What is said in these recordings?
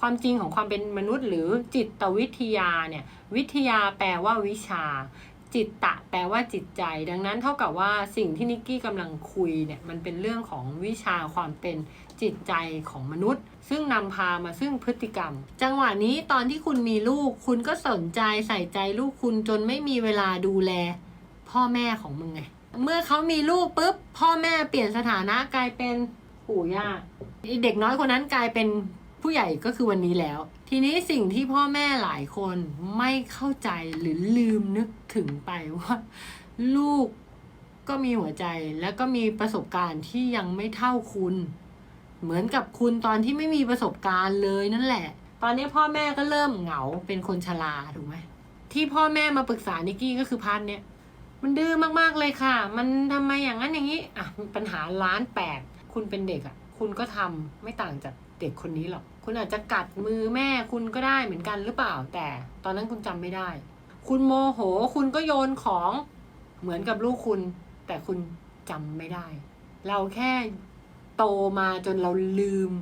ความจริงของความเป็นมนุษย์ หรือจิตวิทยาเนี่ยวิทยาแปลว่าวิชา จิตตะแปลว่าจิตใจ ดังนั้นเท่ากับว่าสิ่งที่นิกกี้กำลังคุยเนี่ยมันเป็นเรื่องของวิชาความเป็นจิตใจของมนุษย์ ซึ่งนำพามาซึ่งพฤติกรรม จังหวะนี้ตอนที่คุณมีลูก คุณก็สนใจใส่ใจลูกคุณจนไม่มีเวลาดูแล พ่อแม่ของมึงไงเมื่อเขามีลูกปุ๊บพ่อแม่เปลี่ยนสถานะกลายเป็นปู่ย่าเด็กน้อยคนนั้นกลายเป็น ผู้ใหญ่ก็คือวันนี้แล้ว ทีนี้สิ่งที่พ่อแม่หลายคนไม่เข้าใจหรือลืมนึกถึงไปว่า ลูกก็มีหัวใจและก็มีประสบการณ์ที่ยังไม่เท่าคุณ เหมือนกับคุณตอนที่ไม่มีประสบการณ์เลยนั่นแหละ ตอนนี้พ่อแม่ก็เริ่มเหงาเป็นคนชราถูกไหมที่พ่อแม่มาปรึกษานิกกี้ก็คือพันเนี่ยมันดื้อมากๆเลยค่ะ มันทำไมอย่างนั้นอย่างนี้ อะ ปัญหาล้านแปด คุณเป็นเด็กอะ คุณก็ทำไม่ต่างจาก เด็กคนนี้หรอก คุณอาจจะกัดมือแม่คุณก็ได้เหมือนกันหรือเปล่า แต่ตอนนั้นคุณจำไม่ได้ คุณโมโหคุณก็โยนของเหมือนกับลูกคุณ แต่คุณจำไม่ได้ เราแค่โตมาจนเราลืม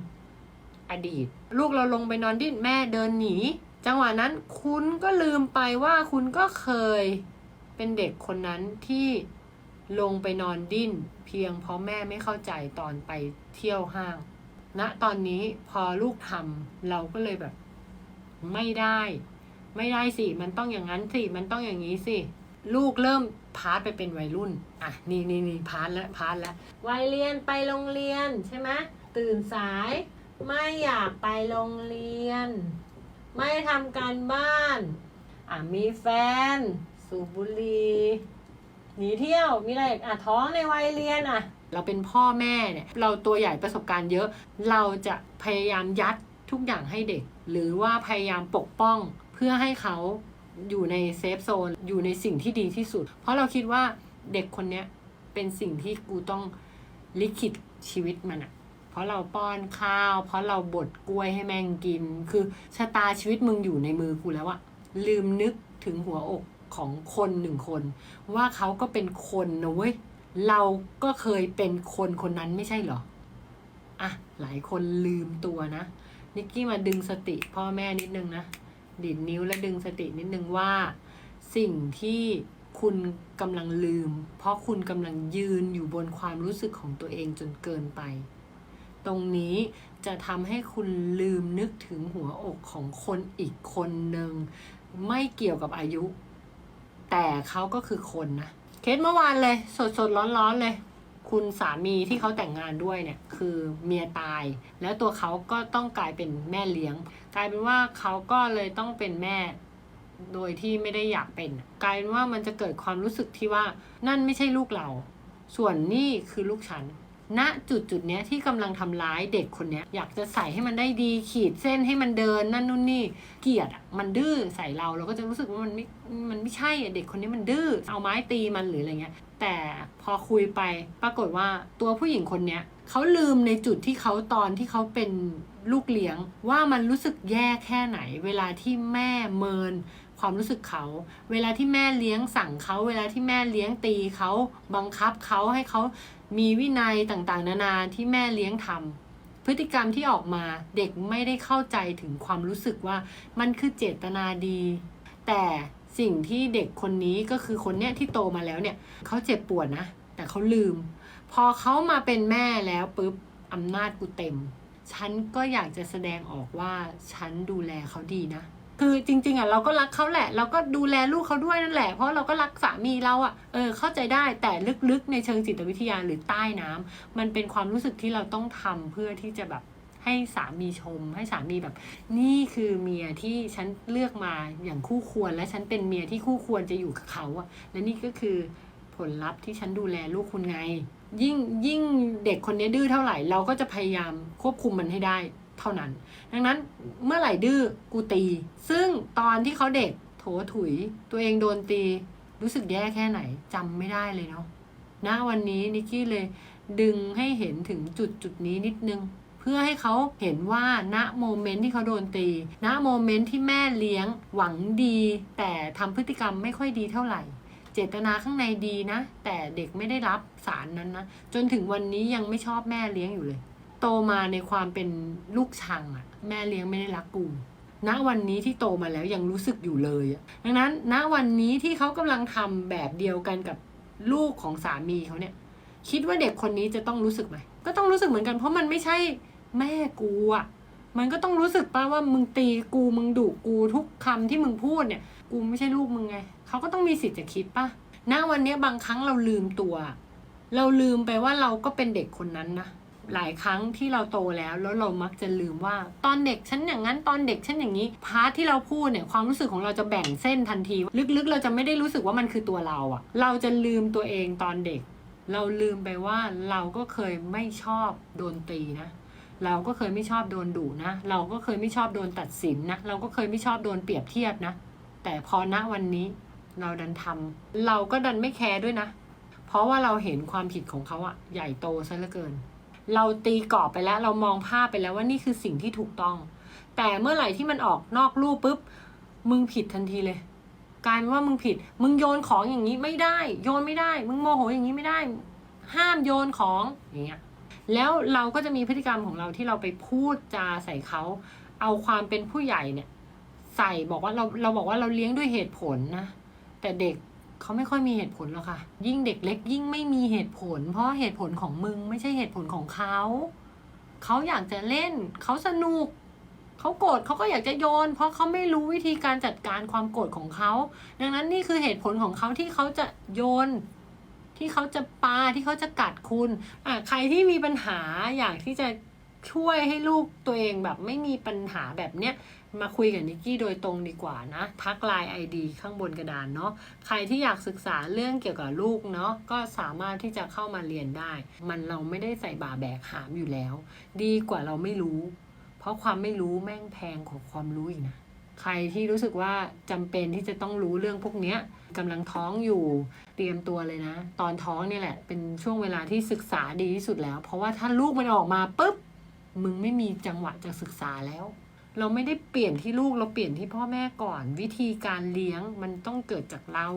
อดีต ลูกเราลงไปนอนดิ้นแม่เดินหนี จังหวะนั้นคุณก็ลืมไปว่าคุณก็เคยเป็นเด็กคนนั้นที่ลงไปนอนดิ้น เพียงเพราะแม่ไม่เข้าใจตอนไปเที่ยวห้าง ณตอนนี้พอลูกทำเราก็เลยแบบ ไม่ได้ ไม่ได้สิ มันต้องอย่างนั้นสิ มันต้องอย่างนี้สิ ลูกเริ่มพาร์ทไปเป็นวัยรุ่น อะ นี่นี่นี่พาร์ทแล้วพาร์ทแล้ววัยเรียนไปโรงเรียนใช่ไหมตื่นสาย ไม่อยากไปโรงเรียน ไม่ทำการบ้าน อะ มีแฟน สูบบุหรี่ หนีเที่ยวมีอะไรอีกอะท้องในวัยเรียนอะ เราเป็นพ่อแม่เนี่ยเราตัวใหญ่ประสบการณ์เยอะ เราจะพยายามยัดทุกอย่างให้เด็ก หรือว่าพยายามปกป้องเพื่อให้เขาอยู่ในเซฟโซนอยู่ในสิ่งที่ดีที่สุด เพราะเราคิดว่าเด็กคนเนี้ยเป็นสิ่งที่กูต้องลิขิตชีวิตมันอะเพราะเราป้อนข้าว เพราะเราบดกล้วยให้แม่งกิน คือชะตาชีวิตมึงอยู่ในมือกูแล้วอะลืมนึกถึงหัวอก ของคนหนึ่งคน ว่าเขาก็เป็นคนนะเว้ยเราก็เคยเป็นคนคนนั้นไม่ใช่เหรออะหลายคนลืมตัวนะนิกกี้มาดึงสติพ่อแม่นิดนึงนะดิดนิ้วและดึงสตินิดนึงว่า สิ่งที่คุณกำลังลืม เพราะคุณกำลังยืนอยู่บนความรู้สึกของตัวเองจนเกินไป ตรงนี้จะทำให้คุณลืมนึกถึงหัวอกของคนอีกคนหนึ่ง ไม่เกี่ยวกับอายุ แต่เขาก็คือคนนะ เคสเมื่อวานเลย สดสดร้อนร้อนเลย คุณสามีที่เขาแต่งงานด้วยเนี่ย คือเมียตาย แล้วตัวเขาก็ต้องกลายเป็นแม่เลี้ยง กลายเป็นว่าเขาก็เลยต้องเป็นแม่ โดยที่ไม่ได้อยากเป็น กลายเป็นว่ามันจะเกิดความรู้สึกที่ว่านั่นไม่ใช่ลูกเรา ส่วนนี่คือลูกฉัน ณจุดจุดเนี้ยที่กำลังทำร้ายเด็กคนเนี้ยอยากจะใส่ให้มันได้ดีขีดเส้นให้มันเดินนั่นนู่นนี่เกลียดมันดื้อใส่เราเราก็จะรู้สึกว่ามันไม่มันไม่ใช่เด็กคนนี้มันดื้อเอาไม้ตีมันหรืออะไรเงี้ย แต่พอคุยไปปรากฏว่าตัวผู้หญิงคนเนี้ยเขาลืมในจุดที่เขาตอนที่เขาเป็นลูกเลี้ยงว่ามันรู้สึกแย่แค่ไหน เวลาที่แม่เมินความรู้สึกเขา เวลาที่แม่เลี้ยงสั่งเขา เวลาที่แม่เลี้ยงตีเขาบังคับเขาให้เขา มีวินัยต่างๆ นานาที่แม่เลี้ยงทำพฤติกรรมที่ออกมาเด็กไม่ได้เข้าใจถึงความรู้สึกว่ามันคือเจตนาดี แต่สิ่งที่เด็กคนนี้ก็คือคนเนี้ยที่โตมาแล้วเนี่ยเขาเจ็บปวดนะ แต่เขาลืม พอเขามาเป็นแม่แล้วปุ๊บอำนาจกูเต็ม ฉันก็อยากจะแสดงออกว่าฉันดูแลเขาดีนะ คือจริง ๆอะเราก็รักเขาแหละ เราก็ดูแลลูกเขาด้วยนั่นแหละ เพราะเราก็รักสามีเราอะเออเข้าใจได้แต่ลึกๆ ในเชิงจิตวิทยาหรือใต้น้ำมันเป็นความรู้สึกที่เราต้องทำเพื่อที่จะแบบให้สามีชม ให้สามีแบบ นี่คือเมียที่ฉันเลือกมาอย่างคู่ควร และฉันเป็นเมียที่คู่ควรจะอยู่กับเขาอะและนี่ก็คือผลลัพธ์ที่ฉันดูแลลูกคุณไง ยิ่งยิ่งเด็กคนนี้ดื้อเท่าไหร่ เราก็จะพยายามควบคุมมันให้ได้ เท่านั้น ดังนั้นเมื่อไหร่ดื้อกูตี ซึ่งตอนที่เขาเด็กโถถุย ตัวเองโดนตี รู้สึกแย่แค่ไหนจำไม่ได้เลยเนาะณวันนี้นิกกี้เลยดึงให้เห็นถึงจุดจุดนี้นิดนึง เพื่อให้เขาเห็นว่าณโมเมนต์ที่เขาโดนตีณโมเมนต์ที่แม่เลี้ยงหวังดี แต่ทำพฤติกรรมไม่ค่อยดีเท่าไหร่ เจตนาข้างในดีนะ แต่เด็กไม่ได้รับสารนั้นนะ จนถึงวันนี้ยังไม่ชอบแม่เลี้ยงอยู่เลย โตมาในความเป็นลูกชังอะแม่เลี้ยงไม่ได้รักกูณวันนี้ที่โตมาแล้วยังรู้สึกอยู่เลยอะดังนั้นณวันนี้ที่เขากำลังทำแบบเดียวกันกับลูกของสามีเขาเนี่ย คิดว่าเด็กคนนี้จะต้องรู้สึกไหมก็ต้องรู้สึกเหมือนกันเพราะมันไม่ใช่แม่กูอะมันก็ต้องรู้สึกป่ะว่ามึงตีกูมึงดุกูทุกคำที่มึงพูดเนี่ย กูไม่ใช่ลูกมึงไงเขาก็ต้องมีสิทธิ์จะคิดป่ะณวันนี้บางครั้งเราลืมตัว เราลืมไปว่าเราก็เป็นเด็กคนนั้นนะ หลายครั้งที่เราโตแล้วแล้วเรามักจะลืมว่าตอนเด็กฉันอย่างนั้นตอนเด็กฉันอย่างนี้พาร์ทที่เราพูดเนี่ยความรู้สึกของเราจะแบ่งเส้นทันที ลึกๆ เราจะไม่ได้รู้สึกว่ามันคือตัวเราอะเราจะลืมตัวเองตอนเด็ก เราลืมไปว่าเราก็เคยไม่ชอบโดนตีนะเราก็เคยไม่ชอบโดนดุนะ เราก็เคยไม่ชอบโดนตัดสินนะ เราก็เคยไม่ชอบโดนเปรียบเทียบนะ แต่พอณวันนี้เราดันทำเราก็ดันไม่แคร์ด้วยนะ เพราะว่าเราเห็นความผิดของเขาอะใหญ่โตซะเหลือเกิน เราตีกรอบไปแล้วเรามองภาพไปแล้วว่านี่คือสิ่งที่ถูกต้อง แต่เมื่อไหร่ที่มันออกนอกรูปปุ๊บมึงผิดทันทีเลยกลายเป็นว่ามึงผิด มึงโยนของอย่างนี้ไม่ได้ โยนไม่ได้ มึงโมโหอย่างนี้ไม่ได้ ห้ามโยนของอย่างเงี้ยแล้วเราก็จะมีพฤติกรรมของเราที่เราไปพูดจาใส่เขา เอาความเป็นผู้ใหญ่เนี่ย ใส่บอกว่าเราเราบอกว่าเราเลี้ยงด้วยเหตุผลนะ แต่เด็ก เขาไม่ค่อยมีเหตุผลหรอกค่ะ ยิ่งเด็กเล็ก ยิ่งไม่มีเหตุผล เพราะเหตุผลของมึงไม่ใช่เหตุผลของเขา เขาอยากจะเล่น เขาสนุก เขาโกรธเขาก็อยากจะโยน เพราะเขาไม่รู้วิธีการจัดการความโกรธของเขา ดังนั้นนี่คือเหตุผลของเขาที่เขาจะโยน ที่เขาจะปาที่เขาจะกัดคุณอะใครที่มีปัญหาอยากที่จะ ช่วยให้ลูกตัวเองแบบไม่มีปัญหาแบบเนี้ยมาคุยกับนิกกี้โดยตรงดีกว่านะ ทักไลน์ไอดีข้างบนกระดานเนาะใครที่อยากศึกษาเรื่องเกี่ยวกับลูกเนาะก็สามารถที่จะเข้ามาเรียนได้ มันเราไม่ได้ใส่บาแบกหามอยู่แล้ว ดีกว่าเราไม่รู้ เพราะความไม่รู้แม่งแพงกว่าความรู้อีกนะใครที่รู้สึกว่าจำเป็นที่จะต้องรู้เรื่องพวกเนี้ยกำลังท้องอยู่เตรียมตัวเลยนะ ตอนท้องนี่แหละ เป็นช่วงเวลาที่ศึกษาดีที่สุดแล้ว เพราะว่าถ้าลูกมันออกมาปุ๊บ มึงไม่มีจังหวะจะศึกษาแล้ว เราไม่ได้เปลี่ยนที่ลูกเราเปลี่ยนที่พ่อแม่ก่อน วิธีการเลี้ยงมันต้องเกิดจากเรา